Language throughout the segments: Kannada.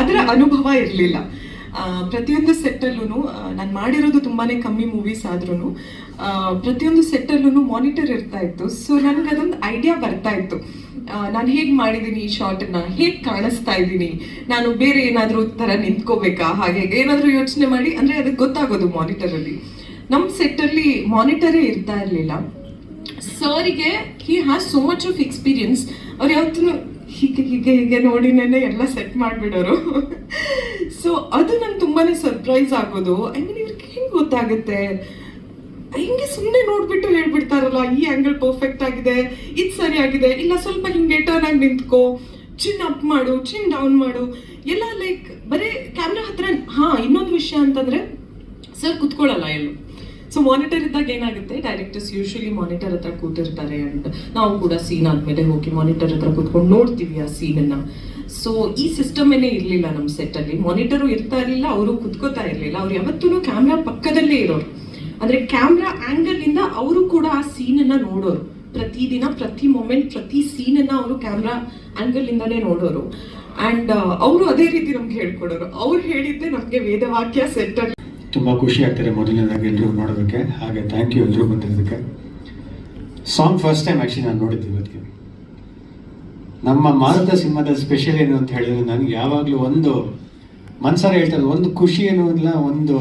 ಅದರ ಅನುಭವ ಇರಲಿಲ್ಲ. ಪ್ರತಿಯೊಂದು ಸೆಟ್ಟಲ್ಲೂ ನಾನು ಮಾಡಿರೋದು ತುಂಬಾನೇ ಕಮ್ಮಿ ಮೂವೀಸ್ ಆದ್ರೂ ಪ್ರತಿಯೊಂದು ಸೆಟ್ಟಲ್ಲೂ ಮಾನಿಟರ್ ಇರ್ತಾ ಇತ್ತು. ಸೊ ನನಗೆ ಅದೊಂದು ಐಡಿಯಾ ಬರ್ತಾ ಇತ್ತು. ನಾನು ಹೇಗೆ ಮಾಡಿದ್ದೀನಿ ಈ ಶಾರ್ಟನ್ನ ಹೇಗೆ ಕಾಣಿಸ್ತಾ ಇದ್ದೀನಿ ನಾನು ಬೇರೆ ಏನಾದರೂ ಥರ ನಿಂತ್ಕೋಬೇಕಾ? ಹಾಗೆ ಏನಾದರೂ ಯೋಚನೆ ಮಾಡಿ, ಅಂದರೆ ಅದಕ್ಕೆ ಗೊತ್ತಾಗೋದು ಮಾನಿಟರಲ್ಲಿ ನಮ್ಮ ಸೆಟ್ಟಲ್ಲಿ ಮಾನಿಟರೇ ಇರ್ತಾ ಇರಲಿಲ್ಲ. ಸರ್ಗೆ he has so much of experience ಅವ್ರು ಯಾವತ್ತೂ ಹೀಗೆ ಹೀಗೆ ಹೀಗೆ ನೋಡಿನೇ ಎಲ್ಲ ಸೆಟ್ ಮಾಡಿಬಿಡೋರು. ಸೊ ಅದು ನಂಗೆ ತುಂಬಾ ಸರ್ಪ್ರೈಸ್ ಆಗೋದು. ಐ ಮೀನ್ ಇವ್ರಿಗೆ ಹೆಂಗೆ ಗೊತ್ತಾಗುತ್ತೆ? ಹಿಂಗೆ ಸುಮ್ಮನೆ ನೋಡ್ಬಿಟ್ಟು ಹೇಳ್ಬಿಡ್ತಾರಲ್ಲ, ಈ ಆಂಗಲ್ ಪರ್ಫೆಕ್ಟ್ ಆಗಿದೆ, ಇದು ಸರಿಯಾಗಿದೆ ಇಲ್ಲ ಸ್ವಲ್ಪ ಹಿಂಗೆ ಟರ್ನ್ ಆಗಿ ನಿಂತ್ಕೋ ಚಿನ್ ಅಪ್ ಮಾಡು ಚಿನ್ ಡೌನ್ ಮಾಡು. ಎಲ್ಲ ಲೈಕ್ ಬರೀ ಕ್ಯಾಮ್ರಾ ಹತ್ರ ಹಾ, ಇನ್ನೊಂದು ವಿಷಯ ಅಂತಂದ್ರೆ ಸರ್ ಕುತ್ಕೊಳ್ಳಲ್ಲ ಎಲ್ಲೂ. ಸೊ ಮಾನಿಟರ್ ಇದ್ದಾಗ ಏನಾಗುತ್ತೆ? ಡೈರೆಕ್ಟರ್ಸ್ ಯೂಶಲಿ ಮಾನಿಟರ್ ಹತ್ರ ಕೂತಿರ್ತಾರೆ ಅಂಡ್ ನಾವು ಕೂಡ ಸೀನ್ ಆದ್ಮೇಲೆ ಹೋಗಿ ಮಾನಿಟರ್ ಹತ್ರ ಕೂತ್ಕೊಂಡು ನೋಡ್ತೀವಿ ಆ ಸೀನನ್ನ ಸೊ ಈ ಸಿಸ್ಟಮೇನೆ ಇರಲಿಲ್ಲ ನಮ್ಮ ಸೆಟ್ಟಲ್ಲಿ ಮಾನಿಟರು ಇರ್ತಾ ಇರಲಿಲ್ಲ, ಅವರು ಕುತ್ಕೋತಾ ಇರಲಿಲ್ಲ. ಅವ್ರು ಯಾವತ್ತೂ ಕ್ಯಾಮ್ರಾ ಪಕ್ಕದಲ್ಲೇ ಇರೋರು. ಅಂದ್ರೆ ಕ್ಯಾಮ್ರಾ ಆಂಗಲ್ ಇಂದ ಅವರು ಕೂಡ ಆ ಸೀನನ್ನ ನೋಡೋರು. ಪ್ರತಿದಿನ, ಪ್ರತಿ ಮೊಮೆಂಟ್ ಪ್ರತಿ ಸೀನನ್ನ ಅವರು ಕ್ಯಾಮ್ರಾ ಆಂಗಲ್ ಇಂದಾನೇ ನೋಡೋರು. ಅಂಡ್ ಅವರು ಅದೇ ರೀತಿ ನಮ್ಗೆ ಹೇಳ್ಕೊಡೋರು. ಅವ್ರು ಹೇಳಿದ್ದೆ ನಮ್ಗೆ ವೇದವಾಕ್ಯ ಸೆಟ್ ಅಲ್ಲಿ. ತುಂಬ ಖುಷಿ ಆಗ್ತಾರೆ ಮೊದಲನೇದಾಗಿ ಎಲ್ಲರೂ ನೋಡೋದಕ್ಕೆ. ಹಾಗೆ ಥ್ಯಾಂಕ್ ಯು ಎಲ್ಲರೂ ಬಂದಿರೋದಕ್ಕೆ. ಸಾಂಗ್ ಫಸ್ಟ್ ಟೈಮ್ ಆ್ಯಕ್ಚುಲಿ ನಾನು ನೋಡಿದ್ದೆ ಇವತ್ತಿಗೆ. ನಮ್ಮ ಮಾರುತ ಸಿನಿಮಾದ ಸ್ಪೆಷಲ್ ಏನು ಅಂತ ಹೇಳಿದ್ರೆ ನನಗೆ ಯಾವಾಗಲೂ ಒಂದು ಮನ್ಸಾರ ಹೇಳ್ತಾರೆ ಒಂದು ಖುಷಿ ಏನೂ ಇಲ್ಲ ಒಂದು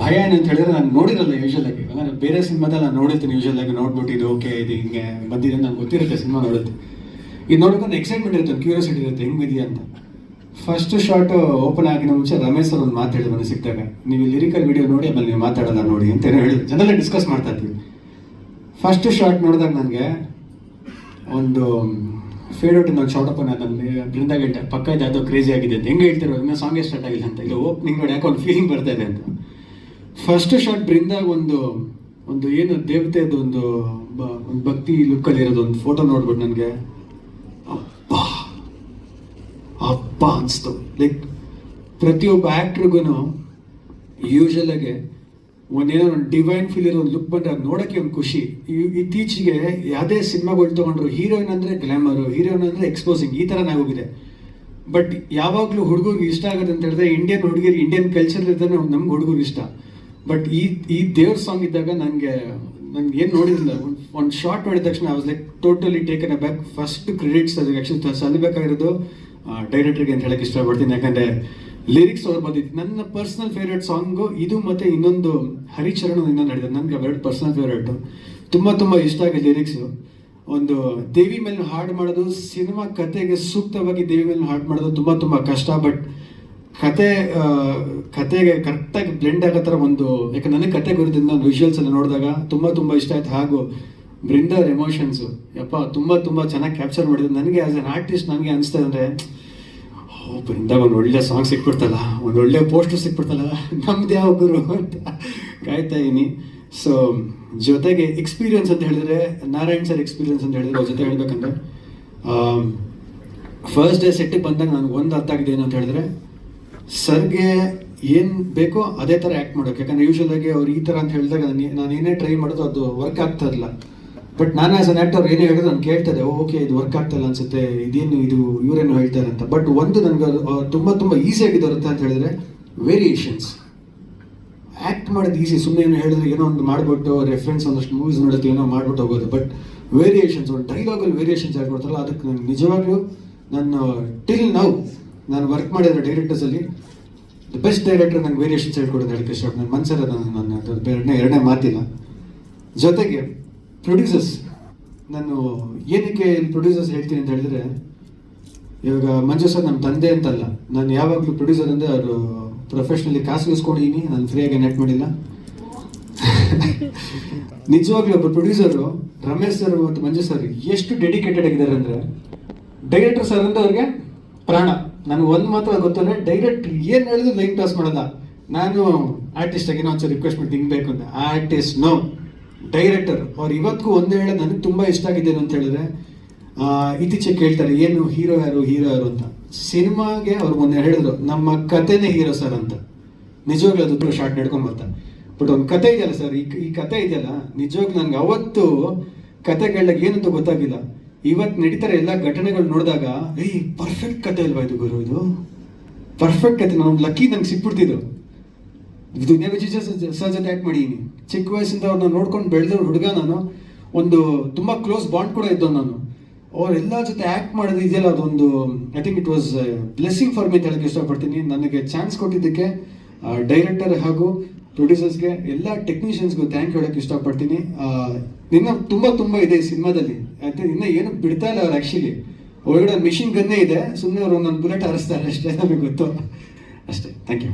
ಭಯ ಏನು ಅಂತ ಹೇಳಿದ್ರೆ ನಾನು ನೋಡಿರಲ್ಲ ಯೂಶಲ್ ಆಗಿ. ಅಂದರೆ ಬೇರೆ ಸಿನಿಮಾದಲ್ಲಿ ನಾನು ನೋಡಿರ್ತೀನಿ ಯೂಶಲ್ ಆಗಿ, ನೋಡ್ಬಿಟ್ಟು ಇದು ಓಕೆ ಇದು ಹಿಂಗೆ ಬಂದಿದೆ ನಂಗೆ ಗೊತ್ತಿರುತ್ತೆ ಸಿನಿಮಾ ನೋಡುತ್ತೆ ಇದು ನೋಡೋಕೆ ಎಕ್ಸೈಟ್ಮೆಂಟ್ ಇರುತ್ತೆ ಕ್ಯೂರಿಯಾಸಿಟಿ ಇರುತ್ತೆ, ಹೆಂಗಿದೆಯಾ ಅಂತ. ಫಸ್ಟ್ ಶಾರ್ಟ್ ಓಪನ್ ಆಗಿನ ಮುಂಚೆ ರಮೇಶ್ ಸರ್ ಒಂದು ಮಾತು ಮನೆ ಸಿಕ್ಕಿದಾಗ. ನೀವು ಲಿರಿಕಲ್ ವಿಡಿಯೋ ನೋಡಿ, ಆಮೇಲೆ ನೀವು ಮಾತಾಡೋಲ್ಲ ನೋಡಿ ಅಂತ ಹೇಳಿ ಜನರೇ ಜನರಲ್ಲೇ ಡಿಸ್ಕಸ್ ಮಾಡ್ತಾ ಇದ್ವಿ. ಫಸ್ಟ್ ಶಾರ್ಟ್ ನೋಡಿದಾಗ ನನಗೆ ಒಂದು ಫೇಡ್ ಔಟ್ ನಾನು ಶಾರ್ಟ್ ಓಪನ್ ನನಗೆ ಬೃಂದಾಗ ಪಕ್ಕ ಇದೆ, ಅದು ಕ್ರೇಜಿ ಆಗಿದೆ ಅಂತ. ಹೆಂಗೆ ಹೇಳ್ತಿರೋ ಇನ್ನೂ ಸಾಂಗೇ ಸ್ಟಾರ್ಟ್ ಆಗಿಲ್ಲ ಅಂತ. ಇಲ್ಲ ಓಪನಿಂಗ್ ನೋಡಿ ಯಾಕೆ ಒಂದು ಫೀಲಿಂಗ್ ಬರ್ತಾ ಇದೆ ಅಂತ. ಫಸ್ಟ್ ಶಾರ್ಟ್ ಬೃಂದಾಗ ಒಂದು ಒಂದು ಏನು ದೇವತೆದು ಒಂದು ಭಕ್ತಿ ಲುಕ್ಕಲ್ಲಿ ಇರೋದು ಒಂದು ಫೋಟೋ ನೋಡ್ಬಿಟ್ಟು ನನಗೆ ಅಪ್ಪಾ ಅಪ್ಪ ಅನಿಸ್ತು. ಲೈಕ್ ಪ್ರತಿಯೊಬ್ಬ ಆ್ಯಕ್ಟ್ರಿಗೂ ಯೂಶಲ್ ಆಗಿ ಒಂದೇನೋ ಒಂದು ಡಿವೈನ್ ಫೀಲ್ ಇರೋ ಒಂದು ಲುಕ್ ಬಂದ್ರೆ ಅದು ನೋಡೋಕ್ಕೆ ಒಂದು ಖುಷಿ. ಇತ್ತೀಚೆಗೆ ಯಾವುದೇ ಸಿನಿಮಾಗಳು ತೊಗೊಂಡ್ರು ಹೀರೋಯಿನ್ ಅಂದರೆ ಗ್ಲ್ಯಾಮರು ಹೀರೋಯಿನ್ ಅಂದರೆ ಎಕ್ಸ್ಪೋಸಿಂಗ್ ಈ ಥರ ಹೋಗಿದೆ ಬಟ್ ಯಾವಾಗಲೂ ಹುಡುಗರಿಗೆ ಇಷ್ಟ ಆಗುತ್ತೆ ಅಂತ ಹೇಳಿದ್ರೆ ಇಂಡಿಯನ್ ಹುಡುಗಿರು ಇಂಡಿಯನ್ ಕಲ್ಚರ್ ಇದ್ದರೆ ನಮ್ಗೆ ಹುಡುಗರು ಇಷ್ಟ. ಬಟ್ ಈ ಈ ದೇವ್ರ ಸಾಂಗ್ ಇದ್ದಾಗ ನನಗೆ ನನಗೆ ಏನು ನೋಡಿರಲಿಲ್ಲ ಒಂದು ಶಾರ್ಟ್ ಮಾಡಿದ ತಕ್ಷಣ I was like totally taken aback first credits ಅದಕ್ಕೆ ಆ್ಯಕ್ಚುಲಿ ಸಲ್ಲಬೇಕಾಗಿರೋದು ಡೈರೆಕ್ಟರ್ಗೆ ಅಂತ ಹೇಳಕ್ಕೆ ಇಷ್ಟಪಡ್ತೀನಿ. ಯಾಕಂದರೆ ಲಿರಿಕ್ಸ್ ಅವ್ರು ಬಂದಿದ್ದು ನನ್ನ ಪರ್ಸನಲ್ ಫೇವ್ರೇಟ್ ಸಾಂಗು ಇದು ಮತ್ತೆ ಇನ್ನೊಂದು ಹರಿಚರಣ ಇನ್ನೊಂದು ನಡೆದಿದೆ ನನಗೆ ಅವೆರಡು ಪರ್ಸನಲ್ ಫೇವ್ರೇಟು ತುಂಬ ತುಂಬ ಇಷ್ಟ ಆಗಿದೆ ಲಿರಿಕ್ಸು ಒಂದು ದೇವಿ ಮೇಲೆ ಹಾಡು ಮಾಡೋದು ಸಿನಿಮಾ ಕತೆಗೆ ಸೂಕ್ತವಾಗಿ ದೇವಿ ಮೇಲೆ ಹಾಡು ಮಾಡೋದು ತುಂಬ ತುಂಬ ಕಷ್ಟ. ಬಟ್ ಕತೆ ಕತೆಗೆ ಕರೆಕ್ಟಾಗಿ ಬ್ಲೆಂಡ್ ಆಗೋ ಥರ ಒಂದು ಯಾಕಂದ್ರೆ ನನಗೆ ಕತೆ ಗುರುತಿಂದ ನಾನು ಎಲ್ಲ ನೋಡಿದಾಗ ತುಂಬ ತುಂಬ ಇಷ್ಟ ಆಯ್ತು. ಹಾಗೂ ಬ್ರಿಂದರ್ ಎಮೋಷನ್ಸು. ಯಪ್ಪ, ತುಂಬ ತುಂಬ ಚೆನ್ನಾಗಿ ಕ್ಯಾಪ್ಚರ್ ಮಾಡಿದ್ರು. ನನಗೆ ಆ್ಯಸ್ ಅನ್ ಆರ್ಟಿಸ್ಟ್ ನನಗೆ ಅನಿಸ್ತಾ ಅಂದರೆ, ಓ ಬೃಂದಾಗ ಒಂದು ಒಳ್ಳೆ ಸಾಂಗ್ ಸಿಕ್ಬಿಡ್ತಲ್ಲ, ಒಂದು ಒಳ್ಳೆ ಪೋಸ್ಟರ್ ಸಿಕ್ಬಿಡ್ತಲ್ಲ, ನಮ್ದು ಯಾವ ಗುರು ಅಂತ ಕಾಯ್ತಾ ಇದ್ದೀನಿ. ಸೊ ಜೊತೆಗೆ ಎಕ್ಸ್ಪೀರಿಯನ್ಸ್ ಅಂತ ಹೇಳಿದ್ರೆ, ನಾರಾಯಣ್ ಸರ್ ಎಕ್ಸ್ಪೀರಿಯನ್ಸ್ ಅಂತ ಹೇಳಿದ್ರೆ ಜೊತೆ ಹೇಳ್ಬೇಕಂದ್ರೆ ಫಸ್ಟ್ ಡೇ ಸೆಟ್ಟಿಗೆ ಬಂದಾಗ ನನಗೆ ಒಂದು ಅರ್ಥ ಆಗಿದೆ ಏನು ಅಂತ ಹೇಳಿದ್ರೆ, ಸರ್ಗೆ ಏನು ಬೇಕೋ ಅದೇ ಥರ ಆ್ಯಕ್ಟ್ ಮಾಡೋಕೆ. ಯಾಕಂದ್ರೆ ಯೂಶಲ್ ಆಗಿ ಅವ್ರು ಈ ಥರ ಅಂತ ಹೇಳಿದಾಗ ನಾನು ಏನೇ ಟ್ರೈ ಮಾಡೋದು ಅದು ವರ್ಕ್ ಆಗ್ತಾ ಇರಲಿಲ್ಲ. ಬಟ್ ನಾನು ಆಸ್ ಅನ್ ಆ್ಯಕ್ಟರ್ ಏನೇ ಹೇಳಿದ್ರು ನಾನು ಕೇಳ್ತದೆ ಓಕೆ ಇದು ವರ್ಕ್ ಆಗ್ತಲ್ಲ ಅನ್ಸುತ್ತೆ, ಇದೇನು ಇದು ಇವರೇನು ಹೇಳ್ತಾರೆ ಅಂತ. ಬಟ್ ಒಂದು ನನಗೆ ತುಂಬ ತುಂಬ ಈಸಿಯಾಗಿ ಬರುತ್ತೆ ಅಂತ ಹೇಳಿದ್ರೆ ವೇರಿಯೇಷನ್ಸ್ ಆ್ಯಕ್ಟ್ ಮಾಡೋದು ಈಸಿ ಸುಮ್ಮನೆ ಏನೋ ಹೇಳಿದ್ರೆ ಏನೋ ಒಂದು ಮಾಡ್ಬಿಟ್ಟು ರೆಫರೆನ್ಸ್ ಒಂದಷ್ಟು ಮೂವೀಸ್ ನೋಡುತ್ತೆ ಏನೋ ಮಾಡ್ಬಿಟ್ಟು ಹೋಗೋದು. ಬಟ್ ವೇರಿಯೇಷನ್ಸ್ ಒಂದು ಡೈಲಾಗಲ್ಲಿ ವೇರಿಯೇಷನ್ಸ್ ಹೇಳ್ಕೊಡ್ತಾರಲ್ಲ ಅದಕ್ಕೆ ನನಗೆ ನಿಜವಾಗ್ಲೂ ನಾನು ಟಿಲ್ ನೌ ನಾನು ವರ್ಕ್ ಮಾಡಿರೋ ಡೈರೆಕ್ಟರ್ಸಲ್ಲಿ ದ ಬೆಸ್ಟ್ ಡೈರೆಕ್ಟರ್ ನನಗೆ ವೇರಿಯೇಷನ್ಸ್ ಹೇಳ್ಕೊಡೋದು ಹೇಳಕ್ಕೆ ಇಷ್ಟ ನನ್ನ ಮನಸ್ಸಲ್ಲ ನಾನು ನನ್ನ ಎರಡನೇ ಎರಡನೇ ಮಾತಿಲ್ಲ. ಜೊತೆಗೆ ಪ್ರೊಡ್ಯೂಸರ್ಸ್ ನಾನು ಏನಕ್ಕೆ ಪ್ರೊಡ್ಯೂಸರ್ಸ್ ಹೇಳ್ತೀನಿ ಅಂತ ಹೇಳಿದ್ರೆ, ಇವಾಗ ಮಂಜು ಸರ್ ನಮ್ಮ ತಂದೆ ಅಂತಲ್ಲ, ನಾನು ಯಾವಾಗಲೂ ಪ್ರೊಡ್ಯೂಸರ್ ಅಂದರೆ ಅವರು ಪ್ರೊಫೆಷ್ನಲಿ ಕಾಸು ಇಸ್ಕೊಂಡಿದ್ದೀನಿ ನಾನು ಫ್ರೀಯಾಗಿ ನೆಟ್ ಮಾಡಿಲ್ಲ. ನಿಜವಾಗ್ಲೂ ಒಬ್ಬ ಪ್ರೊಡ್ಯೂಸರು ರಮೇಶ್ ಸರ್ ಮತ್ತು ಮಂಜು ಸರ್ ಎಷ್ಟು ಡೆಡಿಕೇಟೆಡ್ ಆಗಿದ್ದಾರೆ ಅಂದರೆ ಡೈರೆಕ್ಟರ್ ಸರ್ ಅಂದ್ರೆ ಅವ್ರಿಗೆ ಪ್ರಾಣ. ನಾನು ಒಂದು ಮಾತ್ರ ಗೊತ್ತಂದ್ರೆ ಡೈರೆಕ್ಟ್ ಏನು ಹೇಳಿದ್ರು ಲೈನ್ ಟಾಸ್ ಮಾಡೋಲ್ಲ. ನಾನು ಆರ್ಟಿಸ್ಟ್ ಆಗಿ ಒಂದು ರಿಕ್ವೆಸ್ಟ್ ಮಾಡಿ ತಿನ್ಬೇಕು ಅಂತ. ಆರ್ಟಿಸ್ಟ್ ನೋ ಡೈರೆಕ್ಟರ್, ಅವ್ರು ಇವತ್ತಿಗೂ ಒಂದು ಹೇಳೋದು ನನಗೆ ತುಂಬ ಇಷ್ಟ ಆಗಿದೆ ಅಂತ ಹೇಳಿದ್ರೆ ಇತ್ತೀಚೆಗೆ ಕೇಳ್ತಾರೆ, ಏನು ಹೀರೋ ಯಾರು ಹೀರೋ ಯಾರು ಅಂತ. ಸಿನಿಮಾಗೆ ಅವ್ರು ಮೊನ್ನೆ ಹೇಳಿದ್ರು, ನಮ್ಮ ಕಥೆನೇ ಹೀರೋ ಸರ್ ಅಂತ. ನಿಜವಾಗ್ಲೂ ಅದು ಶಾರ್ಟ್ ನಡ್ಕೊಂಡ್ ಬರ್ತಾರೆ. ಬಟ್ ಒಂದು ಕತೆ ಇದೆಯಲ್ಲ ಸರ್, ಈ ಈ ಕತೆ ಇದೆಯಲ್ಲ, ನಿಜವಾಗ್ಲೂ ನನಗೆ ಅವತ್ತು ಕತೆ ಕೇಳಿದಾಗ ಏನಂತ ಗೊತ್ತಾಗಿಲ್ಲ ಇವತ್ತು ನಡೀತಾರೆ ಎಲ್ಲ ಘಟನೆಗಳು ನೋಡಿದಾಗ, ಏಯ್ ಪರ್ಫೆಕ್ಟ್ ಕತೆ ಅಲ್ವಾ ಇದು ಗುರು, ಇದು? ಪರ್ಫೆಕ್ಟ್ ಕತೆ, ನಾನು ಲಕ್ಕಿ ನಂಗೆ ಸಿಕ್ಬಿಡ್ತಿದ್ದು ದುನಿಯಾ ವಿಜಯ ಸರ್ಜ್ ಆ್ಯಕ್ಟ್ ಮಾಡಿದ್ದೀನಿ ಚಿಕ್ಕ ವಯಸ್ಸಿಂದ ಅವ್ರನ್ನ ನೋಡ್ಕೊಂಡು ಬೆಳೆದವ್ರ ಹುಡುಗ ನಾನು. ಒಂದು ತುಂಬ ಕ್ಲೋಸ್ ಬಾಂಡ್ ಕೂಡ ಇದ್ದವ್ ನಾನು. ಅವರೆಲ್ಲ ಜೊತೆ ಆ್ಯಕ್ಟ್ ಮಾಡೋದು ಇದೆಯಲ್ಲ ಅದೊಂದು I think it was blessing for me ಹೇಳಕ್ಕೆ ಇಷ್ಟಪಡ್ತೀನಿ. ನನಗೆ ಚಾನ್ಸ್ ಕೊಟ್ಟಿದ್ದಕ್ಕೆ ಡೈರೆಕ್ಟರ್ ಹಾಗೂ ಪ್ರೊಡ್ಯೂಸರ್ಸ್ಗೆ ಎಲ್ಲ ಟೆಕ್ನಿಷಿಯನ್ಸ್ಗೂ ಥ್ಯಾಂಕ್ ಹೇಳಕ್ಕೆ ಇಷ್ಟಪಡ್ತೀನಿ. ನಿನ್ನ ತುಂಬ ತುಂಬ ಇದೆ ಸಿನಿಮಾದಲ್ಲಿ. ಅಂತ ಇನ್ನೂ ಏನು ಬಿಡ್ತಾ ಇಲ್ಲ ಅವ್ರು ಆ್ಯಕ್ಚುಲಿ ಒಳಗಡೆ ಮಿಷಿನ್ ಗನ್ನೇ ಇದೆ. ಸುಮ್ಮನೆ ಅವರು ನನ್ನ ಬುಲೆಟ್ ಹಾರಿಸ್ತಾರೆ ಅಷ್ಟೇ ನಮಗೆ ಗೊತ್ತು. ಅಷ್ಟೇ. Thank you